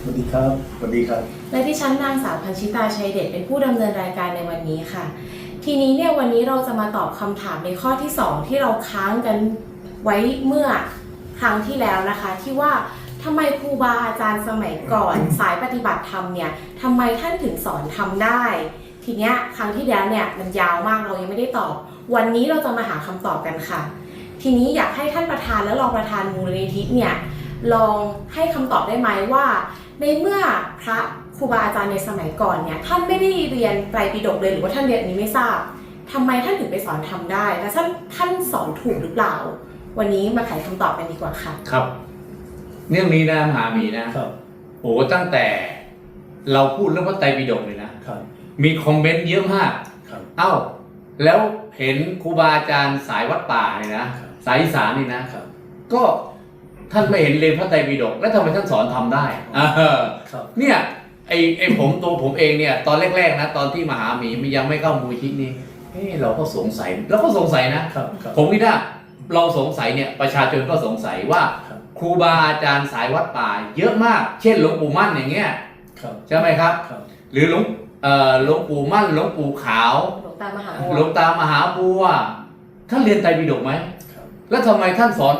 สวัสดีครับ สวัสดีครับ และที่ฉันนางสาวพันชิตาชัยเดชเป็นผู้ดำเนินรายการในวันนี้ค่ะ ทีนี้เนี่ยวันนี้เราจะมาตอบคำถามในข้อที่ 2 ที่เราค้างกันไว้เมื่อครั้งที่แล้วนะคะ ที่ว่าทำไมครูบาอาจารย์สมัยก่อน สายปฏิบัติธรรมเนี่ยทำไมท่านถึงสอนทำได้ ทีเนี้ยครั้งที่แล้วเนี่ยมันยาวมากเรายังไม่ได้ตอบ วันนี้เราจะมาหาคำตอบกันค่ะ ทีนี้อยากให้ท่านประธานและรองประธานมูลนิธิเนี่ยลองให้คำตอบได้ไหมว่า ในเมื่อพระครูบาอาจารย์ในสมัยก่อนเนี่ยท่านไม่ได้เรียนไตรปิฎกเลยหรือว่าท่านเรียนอันนี้ไม่ทราบทำไมท่านถึงไปสอนทำได้ และท่านท่านสอนถูกหรือเปล่า วันนี้มาไขคำตอบกันดีกว่าค่ะครับ เรื่องนี้นะมหามีนะครับโอ้ตั้งแต่เราพูดเรื่องพระไตรปิฎกเลยนะครับมีคอมเมนต์เยอะมากครับเอ้า แล้วเห็นครูบาอาจารย์สายวัดป่าเนี่ยนะครับ สายอีสานนี่นะครับก็ท่านไม่เห็นเรียนพระไตรปิฎกแล้วทำไมท่านสอนทำได้เออครับเนี่ยไอไอผมตัวผมเองเนี่ยตอนแรกๆนะตอนที่มหามีมันยังไม่เข้ามูลที่นี่เฮ้เราก็สงสัยเราก็สงสัยนะครับครับผมคิดว่าเราสงสัยเนี่ยประชาชนก็สงสัยว่าครับครูบาอาจารย์สายวัดป่า เยอะมาก เช่นหลวงปู่มั่นอย่างเงี้ยครับใช่ไหมครับครับ หรือหลวงเอ่อหลวงปู่มั่นหลวงปู่ขาวหลวงตามหาหลวงตามหาบัวท่านเรียนไตรปิฎกไหมครับ แล้วทำไมท่านสอน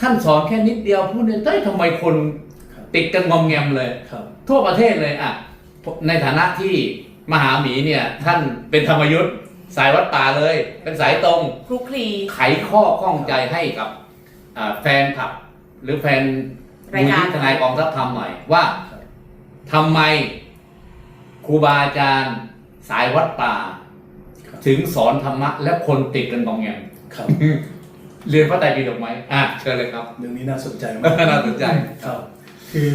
ท่านสอนแค่นิดเดียวพูดเนี่ยเฮ้ยทำไมคนครับติดกันงอมแงมเลยครับทั่วประเทศเลยอะในฐานะที่มหาหมีเนี่ย ท่านเป็นธรรมยุทธ์สายวัดป่าเลย เป็นสายตรงคลุกคลีไขข้อข้องใจให้กับอ่าแฟนคลับ หรือแฟนรายการมูลนิธิทนายกองทัพธรรมหน่อยว่าครับทำไมครูบาอาจารย์สายวัดป่าครับถึงสอนธรรมะ และคนติดกันงอมแงมครับ เรียนพระไตรปิฎกไหมอะเชิญเลยครับ เรื่องนี้น่าสนใจมากน่าสนใจครับ คือ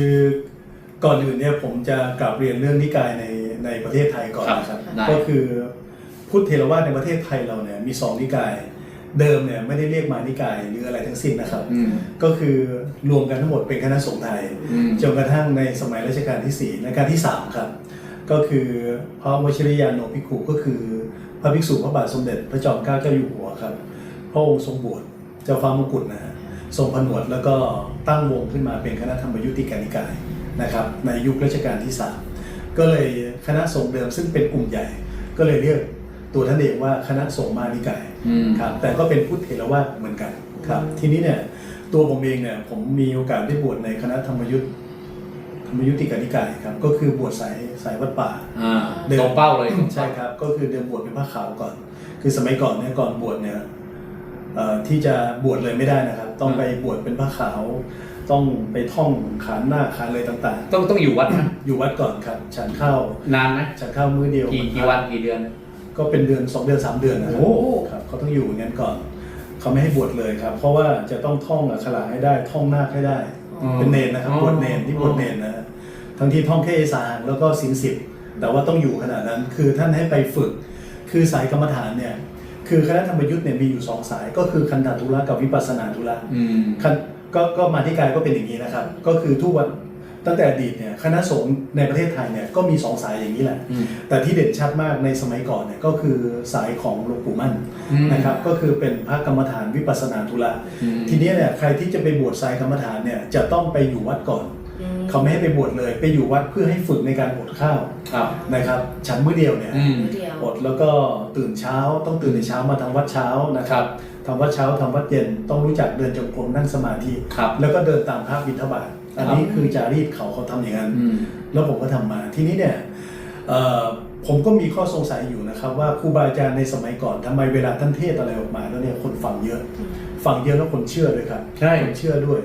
ก่อนอื่นเนี่ยผมจะกลับเรียนเรื่องนิกายในในประเทศไทยก่อนนะครับได้ก็คือพุทธเทรวาสในประเทศไทยเราเนี่ยมีสองนิกาย เดิมเนี่ยไม่ได้เรียกมานิกายหรืออะไรทั้งสิ้นนะครับอืมก็คือรวมกันทั้งหมดเป็นคณะสงฆ์ไทยอืมจนกระทั่งในสมัยรัชกาลที่4ในการที่ 3 ครับ ก็คือพระวชิรยานโนภิกขุก็คือพระภิกษุพระบาทสมเด็จพระจอมเกล้าเจ้าอยู่หัวครับ พระองค์ทรงบวช เจ้าฟ้ามงกุฎนะฮะทรงผนวดแล้วก็ตั้งวงขึ้นมาเป็นคณะธรรมยุติกานิกายนะครับในยุครัชกาลที่ 3 ก็เลยคณะสงฆ์เดิมซึ่งเป็นกลุ่มใหญ่ ก็เลยเรียกตัวท่านเองว่าคณะสงฆ์มานิกายอืมครับแต่ก็เป็นพุทธเถรวาทเหมือนกันครับทีนี้เนี่ยตัวผมเองเนี่ยผมมีโอกาสได้บวชในคณะธรรมยุทธธรรมยุติกานิกายครับก็คือบวชสายสายวัดป่าอ่าเดินตรงเป้าเลยใช่ครับก็คือเดิมบวชเป็นผ้าขาวก่อน คือสมัยก่อนเนี่ยก่อนบวชเนี่ยเอ่อ ที่จะบวชเลยไม่ได้นะครับ ต้องไปบวชเป็นผ้าขาว ต้องไปท่องขานหน้าขานอะไรต่างต้องต้องอยู่วัดนะๆ อยู่วัดก่อนครับ ฉันข้าวนานไหมฉันข้าวมื้อเดียวกี่กี่วันกี่เดือน ก็เป็นเดือนสองเดือนสามเดือนนะครัโอ้ ครับเขาต้องอยู่อย่างนั้นก่อนเขาไม่ให้บวชเลยครับ เพราะว่าจะต้องท่องอักขระให้ได้ท่องนาคให้ได้ อ๋อ เป็นเนนนะครับอ๋อบวชเนนที่บวชเนนนะฮะทั้งที่ท่องแค่เอสานแล้วก็สินสิบแต่ว่าต้องอยู่ขนาดนั้น คือท่านให้ไปฝึก คือสายกรรมฐานเนี่ย คือคณะธรรมยุทธ์เนี่ยมีอยู่สองสาย ก็คือคันธทุระกับวิปัสสนาธุระอืมคันก็ก็มาที่กายก็เป็นอย่างนี้นะครับ ก็คือทุกวันตั้งแต่อดีตเนี่ยคณะสงฆ์ในประเทศไทยเนี่ยก็มีสองสายอย่างนี้แหละอืมแต่ที่เด่นชัดมากในสมัยก่อนเนี่ยก็คือสายของหลวงปู่มั่นอืมนะครับก็คือเป็นพระกรรมฐานวิปัสสนาธุระอืมทีนี้เนี่ยใครที่จะไปบวชสายกรรมฐานเนี่ยจะต้องไปอยู่วัดก่อนอืม เขาไม่ให้ไปบวชเลย ไปอยู่วัดเพื่อให้ฝึกในการอดข้าวครับ นะครับ ฉันมื้อเดียวเนี่ยอืม เดียว อดแล้วก็ตื่นเช้าต้องตื่นในเช้ามาทำวัดเช้านะครับทำวัดเช้าทำวัดเย็นต้องรู้จักเดินจงกรมนั่งสมาธิ ครับ แล้วก็เดินตามพระบิณฑบาตอันนี้คือจารีตเขาเขาทำอย่างนั้น อืม แล้วผมก็ทำมาทีนี้เนี่ยเอ่อผมก็มีข้อสงสัยอยู่นะครับ ว่าครูบาอาจารย์ในสมัยก่อนทำไมเวลาท่านเทศน์อะไรออกมาแล้วเนี่ยคนฟังเยอะ ฟังเยอะแล้วคนเชื่อด้วยครับใช่ คนเชื่อด้วย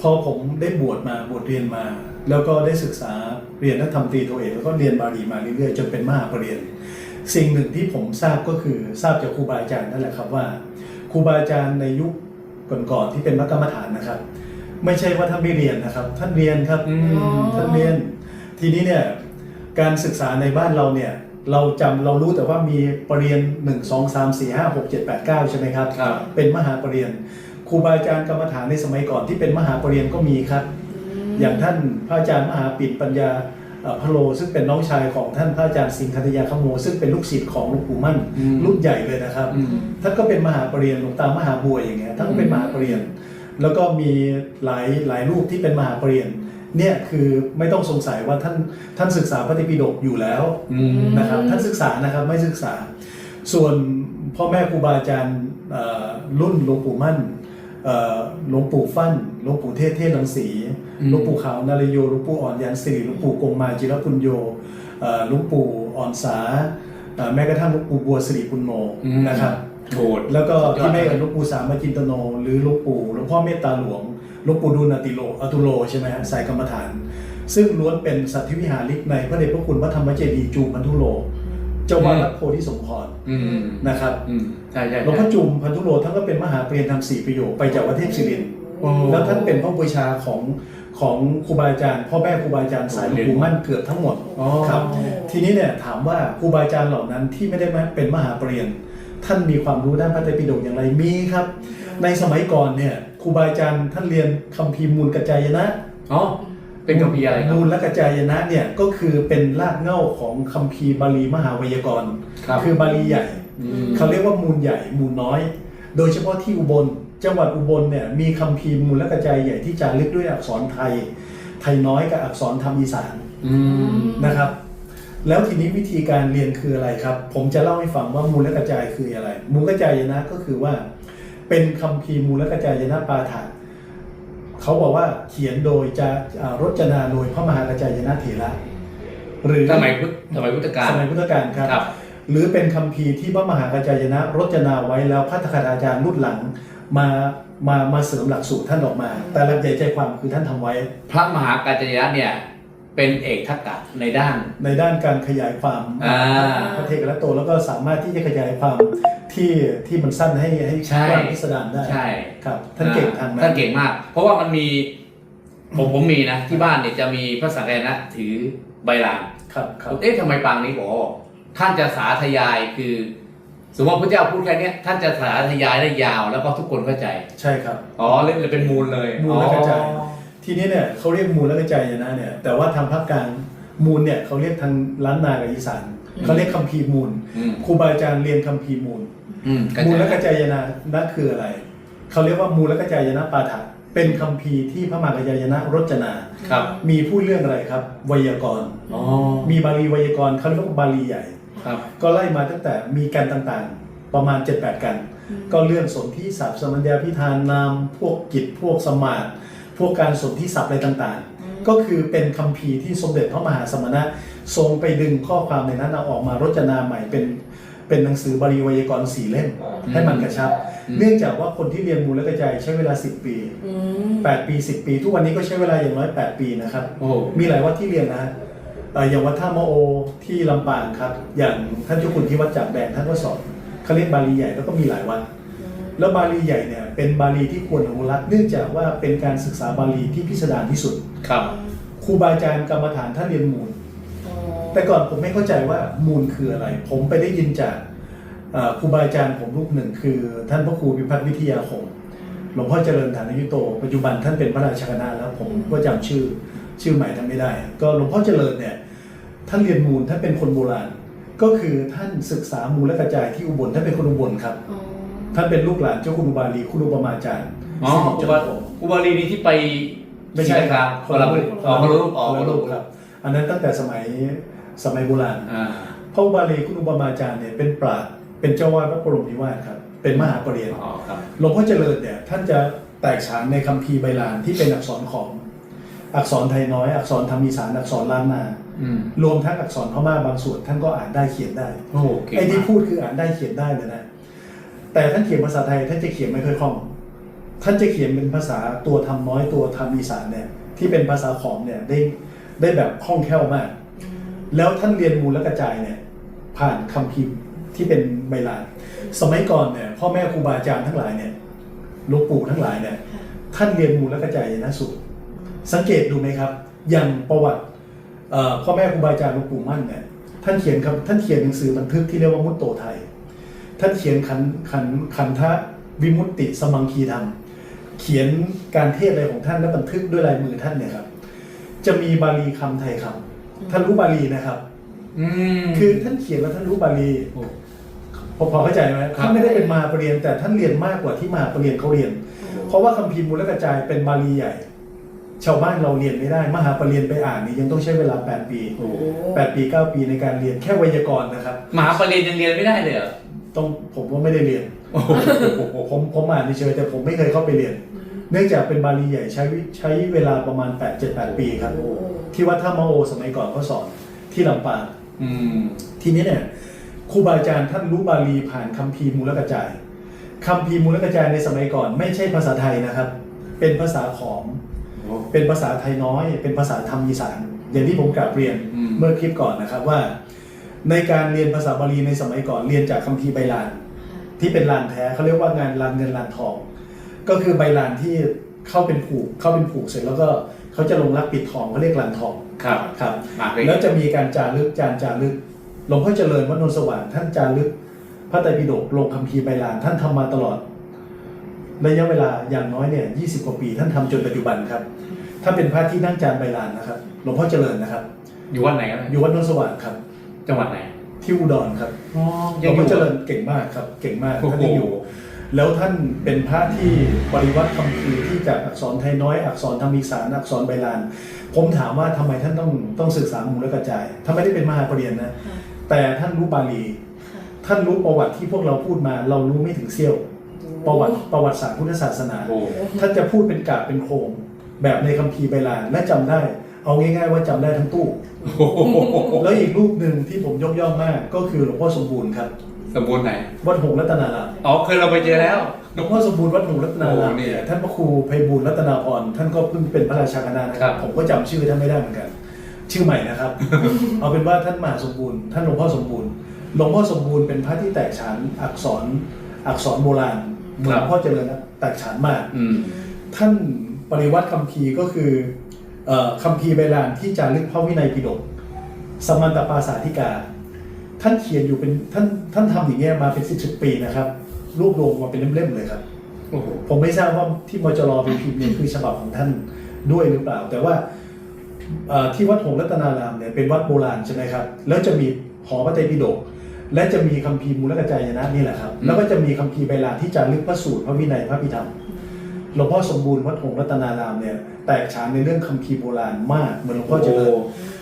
พอผมได้บวชมาบวชเรียนมา แล้วก็ได้ศึกษาเรียนนักธรรมตรีโทเอกแล้วก็เรียนบาลีมาเรื่อยๆจนเป็นมหาปรริญญาสิ่งหนึ่งที่ผมทราบก็คือทราบจากครูบาอาจารย์นั่นแหละครับว่าครูบาอาจารย์ในยุคก่อนๆที่เป็นมักกรรมฐานนะครับ ไม่ใช่ว่าท่านไม่เรียนนะครับ ท่านเรียนครับอือ๋อมท่านเรียน ทีนี้เนี่ยการศึกษาในบ้านเราเนี่ยเราจำเรารู้แต่ว่ามีปรริญญาหนึ่งสองสามสี่ห้าหกเจ็ดแปดเก้าใช่ไหมครับครับเป็นมหาปรริญญา ครูบาอาจารย์กรรมฐานในสมัยก่อนที่เป็นมหาปรริญญาก็มีครับ อย่างท่านพระอาจารย์มหาปิ่นปัญญาเอ่อพะโลซึ่งเป็นน้องชายของท่านพระอาจารย์สิงห์คัตยาขโม ซึ่งเป็นลูกศิษย์ของหลวงปู่มั่นอืมรุ่นใหญ่เลยนะครับอืมท่านก็เป็นมหาปรริญญาหลวงตามหาบัวอย่างเงี้ยท่านก็เป็นมหาปรริญญาแล้วก็มีหลายหลายรูปที่เป็นมหาปรริญญาเนี่ยคือไม่ต้องสงสัยว่าท่านท่านศึกษาพระไตรปิฎกอยู่แล้วอืมนะครับท่านศึกษานะครับไม่ศึกษา ส่วนพ่อแม่ครูบาอาจารย์เอ่อรุ่นหลวงปู่มั่นเอ่อ หลวงปู่ฟั่นหลวงปู่เทศเทศลังสีอืมหลวงปู่ขาวนารโยหลวงปู่อ่อนยันสิริหลวงปู่กงมาจิรปุญโยเอ่อหลวงปู่อ่อนสาเอ่อแม้กระทั่งหลวงปู่บัวสิริปุณโญอืมนะครับโกรธแล้วก็สุดยอดที่ไม่เอ่ยหลวงปู่สามจินตโน หรือหลวงปู่หลวงพ่อเมตตาหลวงหลวงปู่ดูลอติโลอตุโลใช่ไหมฮะสายกรรมฐาน ซึ่งล้วนเป็นสัตธิวิหาริกในพระเดชพระคุณพระธรรมเจดีย์จูมพันธุโลเจ้าวาดวัดโพธิสมพรอืมนะครับอืม ใช่ใช่หลวงพ่อจุมพันธุโลท่านก็เป็นมหาเปลี่ยนทำสี่ประโยคไปจากวัดเทพศิรินทร์โอ้แล้วท่านเป็นพระบูชาของของครูบาอาจารย์พ่อแม่ครูบาอาจารย์สายหลวงปู่มั่นเกือบทั้งหมดอ๋อครับทีนี้เนี่ยถามว่าครูบาอาจารย์เหล่านั้นที่ไม่ได้มาเป็นมหาปรริญญาท่านมีความรู้ด้านพระไตรปิฎกอย่างไรมีครับ ในสมัยก่อนเนี่ยครูบาอาจารย์ท่านเรียนคัมภีร์มูลกัจจายนะอ๋อเป็นกัมพีร์อะไรครับมูลและกัจจายนะเนี่ยก็คือเป็นรากเหง้าของคัมภีร์บาลีมหาไวยากรณ์ครับคือบาลีใหญ่ม เขาเรียกว่ามูลใหญ่มูลน้อย โดยเฉพาะที่อุบล จังหวัดอุบลเนี่ยมีคัมภีร์มูลและกระจายใหญ่ที่จารึกด้วยอักษรไทย ไทยน้อยกับอักษรธรรมอีสานอืมนะครับ แล้วทีนี้วิธีการเรียนคืออะไรครับ ผมจะเล่าให้ฟังว่ามูลและกระจายคืออะไร มูลกระจายนะก็คือว่า เป็นคัมภีร์มูลและกระจายนะปาฐานเขาบอกว่าเขียนโดยจะอ่ารจนาโดยพระมหากระจายนะเถระหรือสมัยพุทธสมัยพุทธกาลสมัยพุทธกาลครับครับ หรือเป็นคัมภีร์ที่พระมหากระจายนะรจนาไว้แล้วพัฒคาอาจารย์รุ่นหลังมามามาเสริมหลักสูตรท่านออกมา แต่หลักใหญ่ใจความคือท่านทำไว้ พระมหากัจจายนะเนี่ยเป็นเอกทักกะในด้านในด้านการขยายความอ่าพระเทกและโตแล้วก็สามารถที่จะขยายความที่ที่มันสั้นให้ให้ใช่กว้างพิสดารได้ใช่ครับท่านเก่งทางนั้นท่านเก่งมาก เพราะว่ามันมีผมผมมีนะที่บ้านเนี่ยจะมีพระสังฆนะถือใบลานครับครับเอ๊ะทำไมปางนี้บอกว่า ท่านจะสาธยายคือ สมมติว่าพระเจ้าพูดแค่เนี้ยท่านจะสาธยายได้ยาวแล้วก็ทุกคนเข้าใจ ใช่ครับ อ๋อเล่นเลยเป็นมูลเลยมูลและกระจาย อ๋อทีนี้เนี่ยเขาเรียกมูลและกระจายนะเนี่ยแต่ว่าทางภาคกลางมูลเนี่ยเขาเรียกทางล้านนากับอีสานเขาเรียกคัมภีร์มูลอืมครูบาอาจารย์เรียนคัมภีร์มูล อืมมูลและกระจายนะนั่นคืออะไร เขาเรียกว่ามูลและกระจายนะปาฐะเป็นคัมภีร์ที่พระมหากระจายนะรจนา ครับมีพูดเรื่องอะไรครับไวยากรณ์ อ๋อ มีบาลีไวยากรณ์เขาเรียกว่าบาลีใหญ่ ครับก็ไล่มาตั้งแต่มีกันต่างๆ ประมาณ 7-8 กัน ก็เรื่องสนธิศัพท์สมัญญาพิธานนาม พวกกิจพวกสมาธิพวกการสนธิศัพท์อะไรต่างๆ ก็คือเป็นคัมภีร์ที่สมเด็จพระมหาสมณะทรงไปดึงข้อความในนั้นเอาออกมารจนาใหม่เป็นเป็นหนังสือบาลีไวยากรณ์สี่เล่มให้มันกระชับอืมเนื่องจากว่าคนที่เรียนมูลและกระจายใช้เวลา 10 ปีอืม8ปี 10 ปี ทุกวันนี้ก็ใช้เวลาอย่างน้อย 8 ปีนะครับโอ้มีหลายวัดที่เรียนนะฮะเอ่ออย่างวัดท่ามะโอที่ลำปางครับ อย่างท่านเจ้าคุณที่วัดจากแดงท่านก็สอนเขาเรียกบาลีใหญ่แล้วก็มีหลายวัดแล้วบาลีใหญ่เนี่ยเป็นบาลีที่ควรอนุรักษ์เนื่องจากว่าเป็นการศึกษาบาลีที่พิสดารที่สุดครับครูบาอาจารย์กรรมฐานท่านเรียนมูลอ๋อแต่ก่อนผมไม่เข้าใจว่ามูลคืออะไร ผมไปได้ยินจากเอ่อครูบาอาจารย์ผมรูปหนึ่งคือ ท่านพระครูพิพัฒน์วิทยาคมหลวงพ่อเจริญฐานยุโต ปัจจุบันท่านเป็นพระราชคณะแล้วผมก็จำชื่อชื่อใหม่ท่านไม่ได้ ก็หลวงพ่อเจริญเนี่ย ท่านเรียนมูลท่านเป็นคนโบราณ ก็คือท่านศึกษามูลและกระจายที่อุบลท่านเป็นคนอุบลครับ อ๋อท่านเป็นลูกหลานเจ้าคุณอุบาลีคุณอุปมาจารย์อ๋อสิริอุจันบาทโทอุบาลีนี้ที่ไปไม่ใช่ครับคคนนละละรูปอ๋อคนละรูปอ๋อคนคนละละรูรูปปครับ อันนั้นตั้งแต่สมัยสมัยโบราณอ่าพระอุบาลีคุณอุปมาจารย์เนี่ยเป็นปราชญ์เป็นเจ้าวาดพระบรมนิวาสครับ เป็นมหาปรริญญา อ๋อครับหลวงพ่อเจริญเนี่ยท่านจะแตกฉานในคัมภีร์ใบลานที่เป็นอักษรของ อักษรไทยน้อย อักษรธรรมอีสานอักษรล้านนาอืม รวมทั้งอักษรพม่าบางส่วนท่านก็อ่านได้เขียนได้โอ้เก่งไอ้ที่มากพูดคืออ่านได้เขียนได้เลยนะแต่ท่านเขียนภาษาไทยท่านจะเขียนไม่ค่อยคล่อง ท่านจะเขียนเป็นภาษาตัวทำน้อยตัวทำอีสานเนี่ย ที่เป็นภาษาขอมเนี่ยได้ได้แบบคล่องแคล่วมาก แล้วท่านเรียนมูลและกระจายเนี่ย ผ่านคำพิมพ์ที่เป็นใบลานสมัยก่อนเนี่ยพ่อแม่ครูบาอาจารย์ทั้งหลายเนี่ยหลวงปู่ทั้งหลายเนี่ยท่านเรียนมูลและกระจายนะสูตรสังเกตดูไหมครับ อย่างประวัติเอ่อ พ่อแม่ครูบาอาจารย์หลวงปู่มั่นเนี่ยท่านเขียนครับท่านเขียนหนังสือบันทึกที่เรียกว่ามุตโตไทย ท่านเขียนขันขันขันทะวิมุตติสมังคีธรรม เขียนการเทศน์อะไรของท่านและบันทึกด้วยลายมือท่านเนี่ยครับ จะมีบาลีคำไทยคท่านรู้บาลีนะครับอืมคือท่านเขียนแล้วท่านรู้บาลีโอ้พอพอเข้าใจไหมครับท่านไม่ได้เป็นมหาปรริญญาแต่ท่านเรียนมากกว่าที่มหาปรริญญาเขาเรียน เพราะว่าคัมภีร์มูลกระจายเป็นบาลีใหญ่ ชาวบ้านเราเรียนไม่ได้ มหาปรริญญาไปอ่านนี่ยังต้องใช้เวลา 8 ปี โอ้8ปี 9 ปีในการเรียนแค่ไวยากรณ์นะครับ มหาปรริญญายังเรียนไม่ได้เลยเหรอต้องผมว่าไม่ได้เรียนโอ้โหผมผมอ่านเฉยๆแต่ผมไม่เคยเข้าไปเรียน เนื่องจากเป็นบาลีใหญ่ใช้วิใช้เวลาประมาณ 8 7 8 ปีครับ ที่วัดท่ามะโอสมัยก่อนเขาสอนที่ลำปางอืม ทีนี้เนี่ยครูบาอาจารย์ท่านรู้บาลีผ่านคัมภีร์มูลกระจายคัมภีร์มูลกระจายในสมัยก่อนไม่ใช่ภาษาไทยนะครับ เป็นภาษาขอมโอ้ เป็นภาษาไทยน้อย เป็นภาษาธรรมอีสาน อย่างที่ผมกลับเรียนอืมเมื่อคลิปก่อนนะครับว่า ในการเรียนภาษาบาลีในสมัยก่อนเรียนจากคัมภีร์ใบลาน ที่เป็นลานแท้เขาเรียกว่างานลานเงินลานทอง ก็คือใบลานที่เข้าเป็นผูกเข้าเป็นผูกเสร็จแล้วก็เขาจะลงรักปิดทองเขาเรียกลานทองครับครับมาเลยแล้วจะมีการจารึกจานจารึกหลวงพ่อเจริญวัดนนท์สว่างท่านจารึกพระไตรปิฎกลงคัมภีร์ใบลานท่านทำมาตลอด ระยะเวลาอย่างน้อยเนี่ย20กว่าปี ท่านทำจนปัจจุบันครับท่านเป็นพระที่นั่งจานใบลานนะครับ หลวงพ่อเจริญนะครับ อยู่วันไหนครับอยู่วัดนนท์สว่างครับ จังหวัดไหน ที่อุดรครับอ๋อหลยัวงงอพ่ยู่อเจริญเก่งมากครับ เก่งมากโอ้โหท่านยังอยู่ แล้วท่านเป็นพระที่ปริวัติคัมภีร์ที่จากอักษรไทยน้อย อักษรธรรมอีสานอักษรใบลาน ผมถามว่าทำไมท่านต้องต้องศึกษามูลกระจายถ้าไม่ได้เป็นมหาปรริญญานะ แต่ท่านรู้บาลี ท่านรู้ประวัติที่พวกเราพูดมา เรารู้ไม่ถึงเสี้ยว ประวัติประวัติศาสตร์พุทธศาสนา โอ้ท่านจะพูดเป็นกาบเป็นโครงแบบในคัมภีร์ใบลานและจำได้ เอาง่ายๆว่าจำได้ทั้งตู้แล้วอีกรูปหนึ่งที่ผมยกย่องมากก็คือหลวงพ่อสมบูรณ์ครับ สมบูรณ์ไหน วัดหงส์รัตนารามอ๋อเคยเราไปเจอแล้ว หลวงพ่อสมบูรณ์วัดหงส์รัตนารามโอ้นี่เนี่ยท่านพระครูไพบูลย์รัตนาพรท่านก็เพิ่งเป็นพระราชาคณะนะคครัรับ บ ผมก็จำชื่อท่านไม่ได้เหมือนกัน ชื่อใหม่นะครับ เอาเป็นว่าท่านมหาสมบูรณ์ท่านหลวงพ่อสมบูรณ์หลวงพ่อสมบูรณ์เป็นพระที่แตกฉานอักษรอักษรโบราณ เหมือนหลวงพ่อเจริญนะแตกฉานมากอืมท่านปริวัติคัมภีร์ก็คือเอ่อคัมภีร์ใบลานที่จารึกพระวินัยปิฎกสมันตปาสาธิกา ท่านเขียนอยู่เป็นท่านท่านทำอย่างเงี้ยมาเป็นสิบสิบปีนะครับ รวบรวมมาเป็นเล่มๆเลยครับโอ้โหผมไม่ทราบว่าที่มจรเป็นพิมพ์เนี่ยคือฉบับของท่านด้วยหรือเปล่า แต่ว่าเอ่อที่วัดหงส์รัตนารามเนี่ยเป็นวัดโบราณใช่ไหมครับ แล้วจะมีหอพระไตรปิฎก และจะมีคัมภีร์มูลกระจายนะนี่แหละครับแล้วก็จะมีคัมภีร์ใบลานที่จารึกพระสูตรพระวินัยพระพิธรรมหลวงพ่อสมบูรณ์วัดหงส์รัตนารามเนี่ยแตกฉานในเรื่องคัมภีร์โบราณมากเหมือนหลวงพ่อเจริญ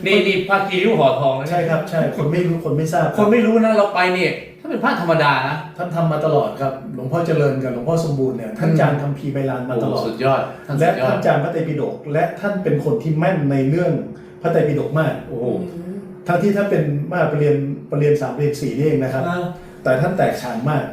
นี่นี่พระกีริ้วห่อทองนะใช่ครับใช่คนไม่รู้คนไม่ทราบ คนไม่รู้นะเราไปเนี่ยถ้าเป็นพระธรรมดานะท่านทำมาตลอดครับหลวงพ่อเจริญกับหลวงพ่อสมบูรณ์เนี่ยท่านอืมจานคัมภีร์ใบลานมาตลอดโสุดยอดท่านสุและดยอท่าดนจารย์พระไตรปิฎกและท่านเป็นคนที่แม่นในเรื่องพระไตรปิฎกมากโอ้โห ทั้งที่ท่านเป็นมหาปรริญญาปรริญญาสามปรริญญาสี่นี่เองนะครับอ่าแต่ท่านแตกฉานมาก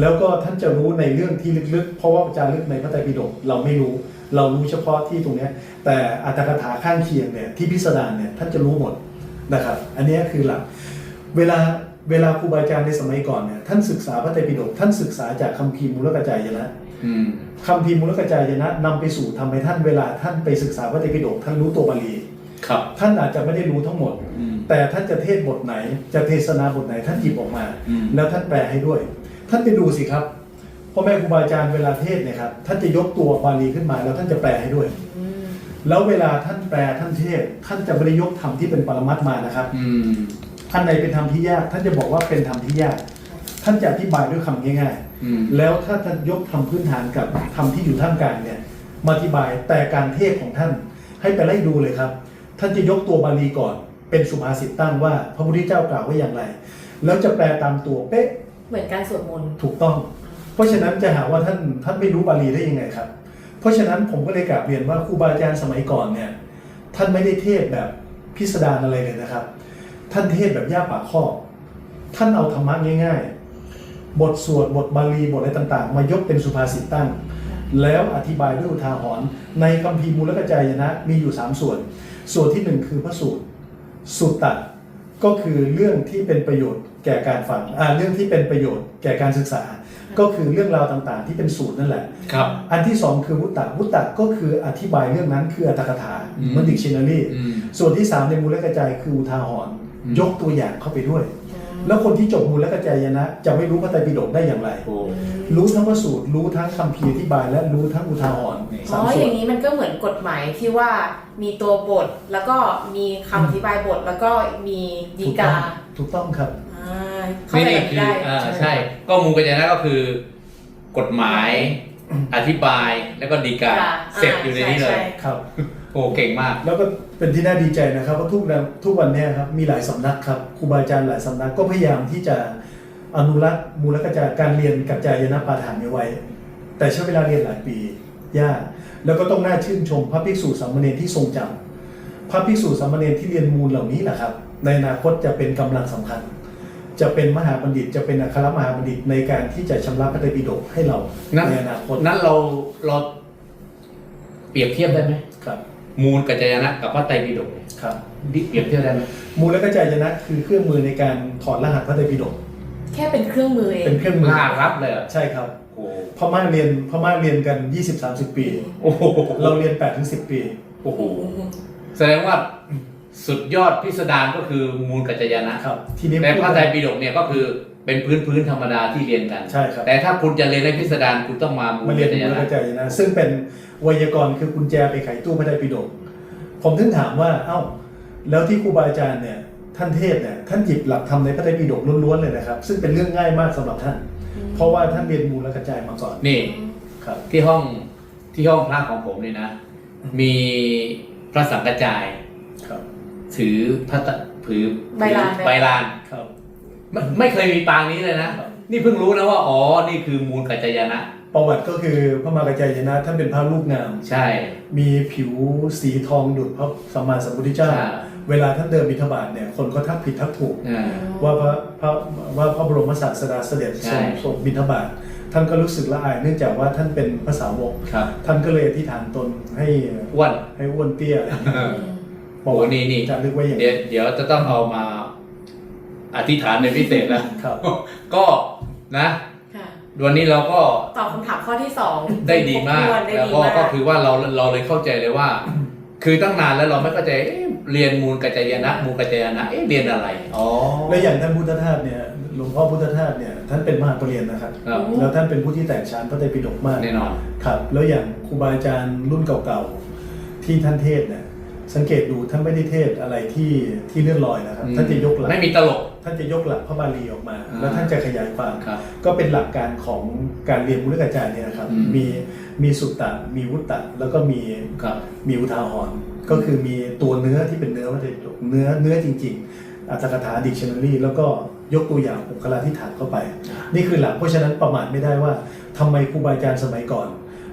แล้วก็ท่านจะรู้ในเรื่องที่ลึกๆ เพราะว่าอาจารย์ลึกในพระไตรปิฎกเราไม่รู้ เรารู้เฉพาะที่ตรงเนี้ยแต่อัตถกถาข้างเคียงเนี่ยที่พิสดารเนี่ยท่านจะรู้หมดนะครับ อันเนี้ยคือหลักเวลาเวลาครูบาอาจารย์ในสมัยก่อนเนี่ยท่านศึกษาพระไตรปิฎกท่านศึกษาจากคัมภีร์มูลกระจายนะอืมคำพีร์มูลกระจายนะนำไปสู่ทำให้ท่านเวลาท่านไปศึกษาพระไตรปิฎกท่านรู้ตัวบาลีครับ ท่านอาจจะไม่ได้รู้ทั้งหมดอืม แต่ท่านจะเทศบทไหน จะเทศนาบทไหนท่านหยิบออกมาอืมแล้วท่านแปลให้ด้วย ท่านไปดูสิครับพ่อแม่ครูบาอาจารย์เวลาเทศเนี่ยครับท่านจะยกตัวบาลีขึ้นมาแล้วท่านจะแปลให้ด้วยแล้วเวลาท่านแปลท่านเทศ ท่านจะไม่ได้ยกธรรมที่เป็นปรมัตถ์มานะครับอืมอันไหนเป็นธรรมที่ยาก ท่านจะบอกว่าเป็นธรรมที่ยาก ท่านจะอธิบายด้วยคำง่ายๆอืมแล้วถ้าท่านยกทำพื้นฐานกับทำที่อยู่ท่ามกลางเนี่ยมาอธิบายแต่การเทศของท่านให้ไปไล่ดูเลยครับ ท่านจะยกตัวบาลีก่อน เป็นสุภาษิตตั้งว่าพระพุทธเจ้ากล่าวไว้อย่างไร แล้วจะแปลตามตัวเป๊ะเหมือนการสวดมนต์ถูกต้อง เพราะฉะนั้นจะหาว่าท่านท่านไม่รู้บาลีได้ยังไงครับ เพราะฉะนั้นผมก็เลยกราบเรียนว่าครูบาอาจารย์สมัยก่อนเนี่ยท่านไม่ได้เทศแบบพิสดารอะไรเลยนะครับ ท่านเทศแบบย่าปากข้อ ท่านเอาธรรมะง่ายๆ บทสวดบทบาลีบทอะไรต่างๆ มายกเป็นสุภาษิตตั้ง แล้วอธิบายด้วยอุทาหรณ์ในคัมภีร์มูลกระจายนะมีอยู่ 3 ส่วน ส่วนที่หนึ่งคือพระสูตร สุตตะก็คือเรื่องที่เป็นประโยชน์แก่การฟังอ่าเรื่องที่เป็นประโยชน์แก่การศึกษา ก็คือเรื่องราวต่างๆ ที่เป็นสูตรนั่นแหละ ครับ อันที่สองคือวุตตะวุตตะก็คืออธิบายเรื่องนั้นคืออัตถกถาอืมเหมันดิกชันนารีอืม ส่วนที่สามในมูลกระจายคืออุทาหรณ์อืม ยกตัวอย่างเข้าไปด้วย แล้วคนที่จบมูลและกระจายนะ จะไม่รู้พระไตรปิฎกได้อย่างไร โอ้รู้ทั้งพระสูตร รู้ทั้งคำพีร์อธิบาย และรู้ทั้งอุทาหรณ์อ๋สามอส่อวนย่างนี้มันก็เหมือนกฎหมายที่ว่ามีตัวบทแล้วก็มีคำอธิบายบทแล้วก็มีดีถูกกาต้องถูกต้องครับ อ่าเข้านี่ใจนี่แบบคืนี้อได้อ่าใช่ใช่ ก็มูลกัญญาณก็คือ กฎหมายอธิบายแล้วก็ดีกาอ่าเสร็จอยู่ในนี้เลใช่ยใช่ครับโอ้เก่งมาก แล้วก็เป็นที่น่าดีใจนะครับว่าทุกวันทุกวันเนี้ครับมีหลายสำนักครับครูบาอาจารย์หลายสำนักก็พยายามที่จะอนุรักษ์มูลกระจายการเรียนกัจจายนะปาฐานนี้ไว้ แต่ใช้เวลาเรียนหลายปียากแล้วก็ต้องน่าชื่นชมพระภิกษุสามเณรที่ทรงจำพระภิกษุสามเณรที่เรียนมูลเหล่านี้แหละครับ ในอนาคตจะเป็นกำลังสำคัญ จะเป็นมหาบัณฑิต จะเป็นอัครมหาบัณฑิตในการที่จะชำระพระไตรปิฎกให้เรานั่นในอนาคตนั้นเราเราเปรียบเทียบได้ไหมครับ มูลกัจจายนะกับพระไตรปิฎกเนี่ยครับ ดิเปรียบเทียบได้ไหมมูลกระจายนะคือเครื่องมือในการถอดรหัสพระไตรปิฎกแค่เป็นเครื่องมือเอง เป็นเครื่องมือล่ารับเลยเหรอใช่ครับโอ้พม่าเรียนพม่าเรียนกัน 20-30 ปี โอ้โหเราเรียน8-10 ปี โอ้โหแสดงว่าสุดยอดพิสดารก็คือมูลกัจจายนะ ครับ ทีนี้แต่พระไตรปิฎกเนี่ยก็คือเป็นพื้นพื้นๆธรรมดาที่เรียนกัน ใช่ครับแต่ถ้าคุณจะเรียนในพิสดารคุณต้องมามูมาลเรียกันจจามูลนะกระจายนะซึ่งเป็น ไวยากรณ์คือกุญแจไปไขตู้พระไตรปิฎกผมถึงถามว่า เอ้า แล้วที่ครูบาอาจารย์เนี่ยท่านเทศเนี่ยท่านหยิบหลักธรรมในพระไตรปิฎกล้วนๆเลยนะครับ ซึ่งเป็นเรื่องง่ายมากสำหรับท่าน เพราะว่าท่านเรียนมูลกระจายมาก่อนนี่ครับที่ห้องที่ห้องพระของผมนี่นะ มีพระสังกระจายครับถือพระตะถือใบลานถือใบลานครับไม่ไม่เคยมีปางนี้เลยนะครับนี่เพิ่งรู้นะว่า อ๋อ นี่คือมูลกัจจายนะ ประวัติก็คือพระมากระจายนะท่านเป็นพระรูปงาม ใช่ มีผิวสีทองดุจพระสัมมาสัมพุทธเจ้าใช่เวลาท่านเดินบิณฑบาตเนี่ยคนก็ทักผิดทักถูกอ่าว่าพระพระว่าพระบรมศาสดาเสด็จใช่ทรงทรงบิณฑบาตท่านก็รู้สึกละอายเนื่องจากว่าท่านเป็นภาษาวกครับท่านก็เลยอธิษฐานตนให้อ้วนให้อ้วนเตี้ยอะไรอย่างเงี้ยโอ้โหนี่นี่จะลึกไว้อย่างเดี๋ยวนี้เดี๋ยวจะต้องเอามาอธิษฐานในพิเศษแล้วครับก็นะค่ะ วันนี้เราก็ตอบคำถามข้อที่สองได้ดีมากครบถ้วนได้แล้วดีก็มากก็คือว่าเราเราเลยเข้าใจเลยว่า คือตั้งนานแล้วเราไม่เข้าใจเอ๊ะเรียนมูลกัจจายนะ มูลกัจจายนะเอ๊ะเรียนอะไรอ๋อและอย่างท่านพุทธทาสเนี่ยหลวงพ่อพุทธทาสเนี่ยท่านเป็นมหาปรริญญานะครับ ครับ แล้วท่านเป็นผู้ที่แตกฉานพระไตรปิฎกมาก แน่นอน ครับ แล้วอย่างครูบาอาจารย์รุ่นเก่าๆ ที่ท่านเทศเนี่ย สังเกตดูท่านไม่ได้เทศอะไรที่ที่เลื่อนลอยนะครับท่านจะยกหลักไม่มีตลก ท่านจะยกหลักพระบาลีออกมาอ่าแล้วท่านจะขยายความครับก็เป็นหลักการของการเรียนมุลกาจารย์เนี่ยนะครับอืมมีมีสุตตะมีวุตตะแล้วก็มีครับมีอุทาหรณ์ก็คือมีตัวเนื้อที่เป็นเนื้อวัตถุเนื้อเนื้อจริง ๆอัตถกถาดิกชันนารีแล้วก็ยกตัวอย่างองคลาธิฐานเข้าไป นี่คือหลักเพราะฉะนั้นประมาทไม่ได้ว่าทำไมครูบาอาจารย์สมัยก่อน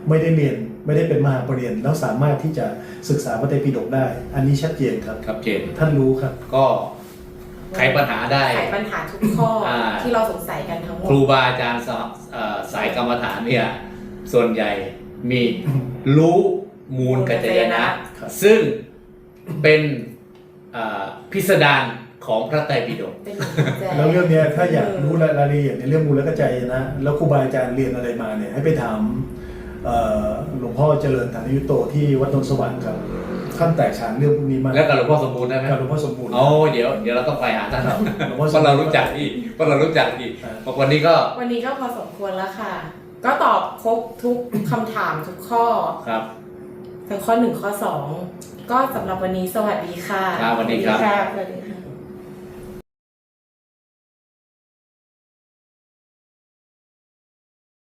ไม่ได้เรียน ไม่ได้เป็นมหาปรริญญาแล้วสามารถที่จะศึกษาพระไตรปิฎกได้ อันนี้ชัดเจนครับ ครับเจนท่านรู้ครับ ก็ไขปัญหาได้ ไขปัญหาทุกข้ออา ที่เราสงสัยกันทั้งหมดครูบาอาจารย์สาเอ่อสายกรรมฐานเนี่ยส่วนใหญ่มีรู้มูลกัจจายนะ ครับ ซึ่งเป็นเอ่อพิสดารของพระไตรปิฎก เป็นกุญแจ แล้วเรื่องเนี้ยถ้าอยากรู้รายละเอียดในเรื่องมูลกระจายนะ แล้วครูบาอาจารย์เรียนอะไรมาเนี่ยให้ไปถามเอ่อ หลวงพ่อเจริญฐานยุโตที่วัดนนท์สวรรค์ครับท่านแตกฉานเรื่องพวกนี้มากแล้วกับหลวงพ่อสมบูรณ์ได้ไหมกับหลวงพ่อสมบูรณ์โอ้เดี๋ยวเดี๋ยวเราต้องไปหาท่านครับหลวงพ่อเพสมบูรณ์ราะเรารู้จักอีกเพราะเรารู้จักอีกอ่าเพราะวันนี้ก็วันนี้ก็พอสมควรแล้วค่ะ ก็ตอบครบทุกคำถามทุกข้อครับทั้งข้อหนึ่งข้อสองก็สำหรับวันนี้สวัสดีค่ะครับสวัสดีครับสวัสดีค่ะ